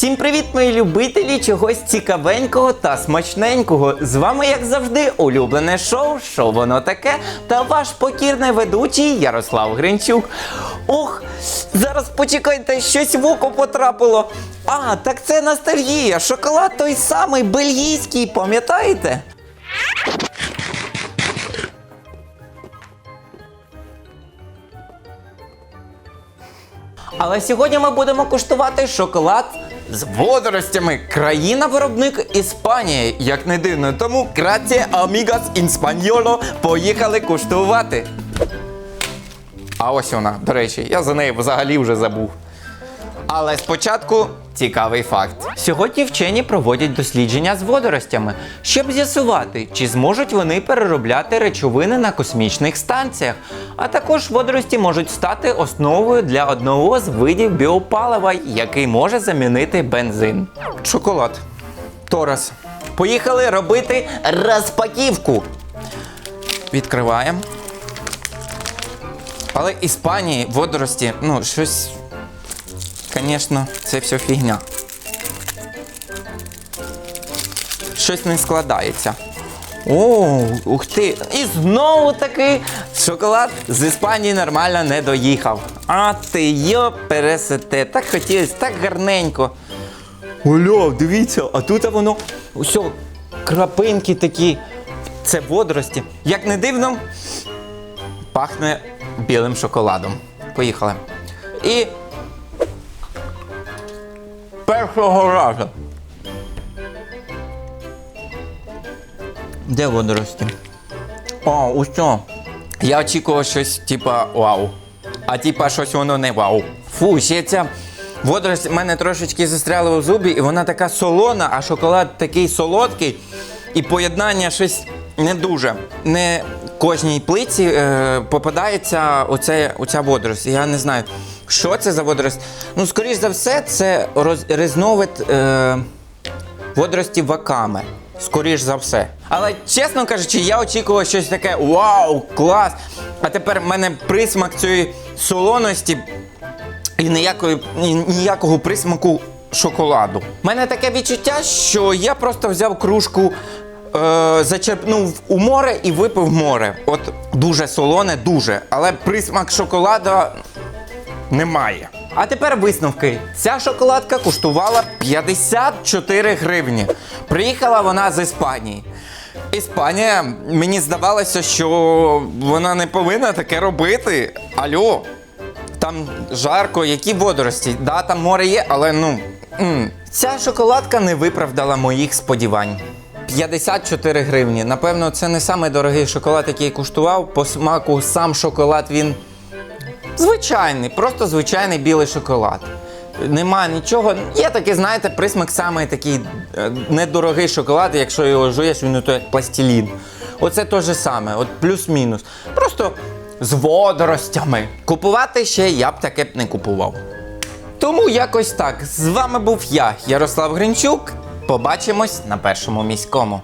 Всім привіт, мої любителі чогось цікавенького та смачненького. З вами, як завжди, улюблене шоу, що воно таке, та ваш покірний ведучий Ярослав Гринчук. Ох, зараз почекайте, щось в око потрапило. А, так це ностальгія. Шоколад той самий бельгійський, пам'ятаєте? Але сьогодні ми будемо куштувати шоколад з водоростями. Країна-виробник Іспанії, як не дивно. Тому grazie amigas in. Поїхали куштувати. А ось вона, до речі, я за неї взагалі вже забув. Але спочатку цікавий факт. Сьогодні вчені проводять дослідження з водоростями, щоб з'ясувати, чи зможуть вони переробляти речовини на космічних станціях. А також водорості можуть стати основою для одного з видів біопалива, який може замінити бензин. Шоколад. Торас. Поїхали робити розпаківку. Відкриваємо. Але Іспанії водорості, ну, щось Звісно, це все фігня. Щось не складається. О, ух ти! І знову таки шоколад з Іспанії нормально не доїхав. А ти йо пересете. Так хотілося, так гарненько. Оля, дивіться, а тут воно усе, крапинки такі. Це водорості. Як не дивно, пахне білим шоколадом. Поїхали. І першого разу. Де водорості? О, усе. Я очікував щось типа вау. А типа щось воно не вау. Фу, ще ця водорость в мене трошечки застряла у зубі, і вона така солона, а шоколад такий солодкий. І поєднання щось не дуже. Не кожній плиці е, попадається оце, оця водорость. Я не знаю, що це за водорость. Ну, скоріш за все, це роз, різновид е, водорості ваками. Скоріш за все. Але чесно кажучи, я очікував щось таке вау, клас! А тепер в мене присмак цієї солоності і ніякої, ні- ніякого присмаку шоколаду. У мене таке відчуття, що я просто взяв кружку, е, зачерпнув у море і випив море. От дуже солоне, дуже. Але присмак шоколада немає. А тепер висновки. Ця шоколадка коштувала 54 гривні. Приїхала вона з Іспанії. Іспанія, мені здавалося, що вона не повинна таке робити. Алло, там жарко, які водорості. Да, там море є, але ну. Ця шоколадка не виправдала моїх сподівань. 54 гривні. Напевно, це не самий дорогий шоколад, який куштував. По смаку сам шоколад він Звичайний, просто звичайний білий шоколад. Нема нічого. Є такий, знаєте, присмак саме такий е, недорогий шоколад, якщо його жуєш, він то як пластилін. Оце те же саме, от плюс-мінус. Просто з водоростями. Купувати ще я б таке б не купував. Тому якось так. З вами був я, Ярослав Гринчук. Побачимось на першому міському.